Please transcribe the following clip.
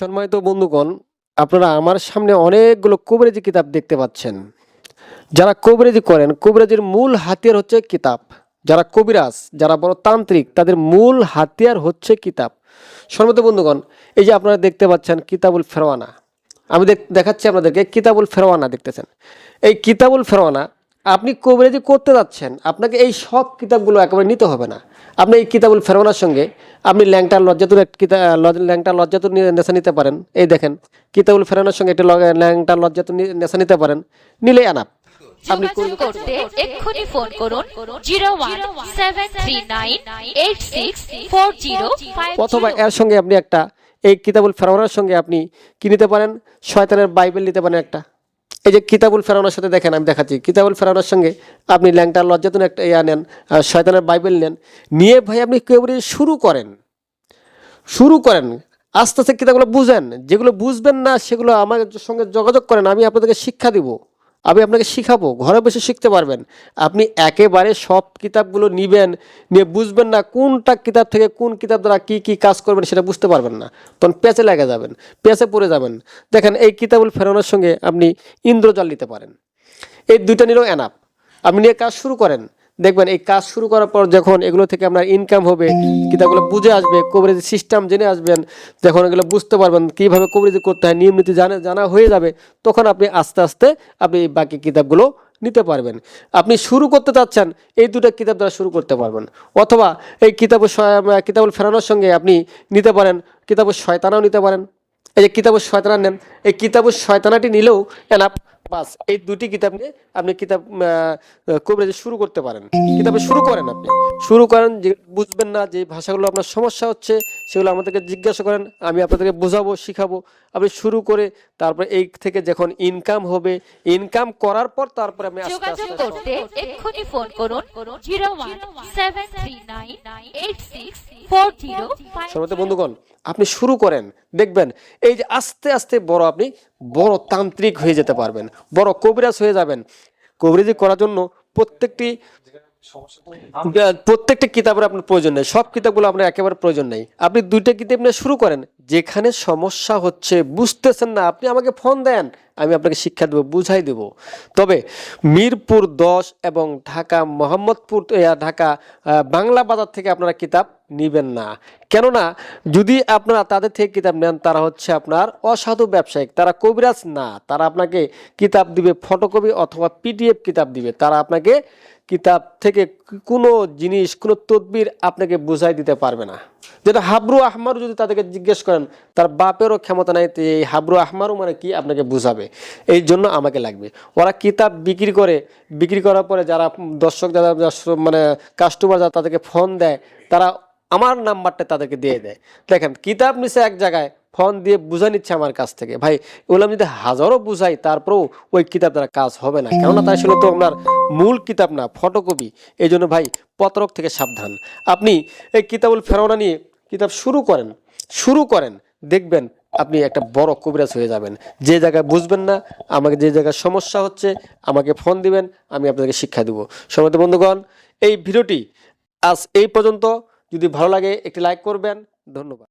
সম্মানিত বন্ধুগণ, আপনারা আমার সামনে অনেকগুলো কবিরাজি কিতাব দেখতে পাচ্ছেন। যারা কবিরাজি করেন, কবিরাজির মূল হাতিয়ার হচ্ছে কিতাব। যারা কবিরাজ, যারা বড় তান্ত্রিক, তাদের মূল হাতিয়ার হচ্ছে কিতাব। সম্মানিত বন্ধুগণ, এই যে আপনারা দেখতে পাচ্ছেন কিতাবুল ফেরওয়ানা। আমি দেখ- দেখাচ্ছি আপনাদেরকে কিতাবুল ফেরওয়ানা দেখতেছেন। এই কিতাবুল ফেরওয়ানা আপনি কবিরাজি করতে যাচ্ছেন আপনাকে এই সব কিতাবগুলো একেবারে নিতে হবে না। আপনি এই কিতাবুল ফেরওয়ানার সঙ্গে আপনি ল্যাংটার লজ্জাতুর কিতা ল্যাংটার লজ্জাতুর নেশা নিতে পারেন। এই দেখেন কিতাবুল ফেরওয়ানার সঙ্গে একটি ল্যাংটার লজ্জাতুর নেশা নিতে পারেন। নিলে আনাপ। আপনি করতে এক্ষুনি ফোন করুন zero one seven three nine eight six four zero অথবা এর সঙ্গে আপনি একটা এই কিতাবুল ফেরাউনার সঙ্গে আপনি কি নিতে পারেন? শয়তানের বাইবেল নিতে পারেন একটা। এই যে কিতাবুল ফেরানোর সাথে দেখেন, আমি দেখাচ্ছি। কিতাবুল ফেরানোর সঙ্গে আপনি ল্যাংটার লজ্জাতন একটা ইয়া নেন শয়তানের বাইবেল নেন। নিয়ে ভাই, আপনি কেবল শুরু করেন? শুরু করেন। আস্তে আস্তে কিতাবগুলো বুঝেন। যেগুলো বুঝবেন না, সেগুলো আমার সঙ্গে যোগাযোগ করেন। আমি আপনাদেরকে শিক্ষা দিব। আমি আপনাকে শিখাবো, ঘরে বসে শিখতে পারবেন। আপনি একেবারে সব কিতাবগুলো নিবেন, নিয়ে বুঝবেন না কোনটা কিতাব থেকে কোন কিতাব দ্বারা কি কি কাজ করবেন সেটা বুঝতে পারবেন না। তখন পেঁচে লেগে যাবেন, পেঁচে পড়ে যাবেন। দেখেন এই কিতাবুল ফেরানোর সঙ্গে আপনি ইন্দ্রজাল নিতে পারেন। এই দুইটা নিলেও এনাপ আপনি নিয়ে কাজ শুরু করেন দেখবেন এই কাজ শুরু করার পর যখন এগুলো থেকে আপনার ইনকাম হবে, কিতাবগুলো বুঝে আসবে কবরেজি সিস্টেম জেনে আসবেন, যখন এগুলো বুঝতে পারবেন কীভাবে কবরেজি করতে হয় নিয়ম নীতি জানা জানা হয়ে যাবে, তখন আপনি আস্তে আস্তে আপনি বাকি কিতাবগুলো নিতে পারবেন। আপনি শুরু করতে চাচ্ছেন, এই দুটো কিতাব দ্বারা শুরু করতে পারবেন। অথবা এই কিতাব কিতাবুল ফেরানোর সঙ্গে আপনি নিতে পারেন কিতাবুল শয়তানাও নিতে পারেন। এই যে কিতাবুল শয়তানা নেন, এই কিতাবুল শয়তানাটি নিলেও এনাফ বাস এই দুটি কিতাব নিয়ে আপনি কিতাব কবিরাজি শুরু করতে পারেন। কিতাবে শুরু করেন আপনি। শুরু করেন যে বুঝবেন না যে ভাষাগুলো আপনার সমস্যা হচ্ছে সেগুলো আমাদেরকে জিজ্ঞাসা করেন আমি আপনাদেরকে বোঝাবো শিখাবো। আপনি শুরু করে তারপরে এই থেকে যখন ইনকাম হবে ইনকাম করার পর তারপরে আপনি আস্তে আস্তে করতে এক্ষুনি ফোন করুন zero one seven three nine eight six four zero five সর্বত বন্ধুগণ আপনি শুরু করেন দেখবেন এই যে আস্তে আস্তে বড় আপনি বড় তান্ত্রিক হয়ে যেতে পারবেন। বড় কবিরাজ হয়ে যাবেন। কবিরাজি করার জন্য প্রত্যেকটি প্রত্যেকটা কিতাবের আপনার প্রয়োজন নেই সব কিতাবগুলো আপনার একেবারে প্রয়োজন নেই। আপনি দুইটা কিতাব নিয়ে শুরু করেন যেখানে সমস্যা হচ্ছে বুঝতেছেন না আপনি আমাকে ফোন দেন আমি আপনাকে শিক্ষা দেবো বুঝাই দেব। তবে মিরপুর দশ এবং ঢাকা মোহাম্মদপুর ঢাকা বাংলা বাজার থেকে আপনারা কিতাব নিবেন না। কেননা যদি আপনারা তাদের থেকে কিতাব নেন তারা হচ্ছে আপনার অসাধু ব্যবসায়িক তারা কবিরাজ না তারা আপনাকে কিতাব দিবে ফটোকপি অথবা পিডিএফ কিতাব দিবে তারা আপনাকে কিতাব থেকে কোনো জিনিস, কোনো তদবির আপনাকে বুঝাই দিতে পারবে না। যেটা হাবরু আহমারও যদি তাদেরকে জিজ্ঞেস করেন, তার বাপেরও ক্ষমতা নাই এই হাবরু আহমারও মানে কি আপনাকে বুঝাবে? এই জন্য আমাকে লাগবে। ওরা কিতাব বিক্রি করে, বিক্রি করার পরে যারা দর্শক, যারা মানে কাস্টমার যারা তাদেরকে ফোন দেয়, তারা আমার নাম্বারটা তাদেরকে দিয়ে দেয়। দেখেন, কিতাব নিছে এক জায়গায় ফোন দিয়ে বুঝা নিচ্ছে আমার কাছ থেকে। ভাই, ওগুলো আমি যদি হাজারও বুঝাই, তারপরেও ওই কিতাব দ্বারা কাজ হবে না। কেননা তাই ছিল তো আপনার মূল কিতাব না, ফটোকপি। এই জন্য ভাই, পত্রক থেকে সাবধান। আপনি এই কিতাবুল ফেরোনা নিয়ে কিতাব শুরু করেন শুরু করেন, দেখবেন আপনি একটা বড় কবিরাজ হয়ে যাবেন। যে জায়গায় বুঝবেন না, আমাকে যে জায়গায় সমস্যা হচ্ছে, আমাকে ফোন দিবেন, আমি আপনাদেরকে শিক্ষা দেবো। সময় বন্ধুগণ, এই ভিডিওটি আজ এই পর্যন্ত। যদি ভালো লাগে, একটি লাইক করবেন। ধন্যবাদ।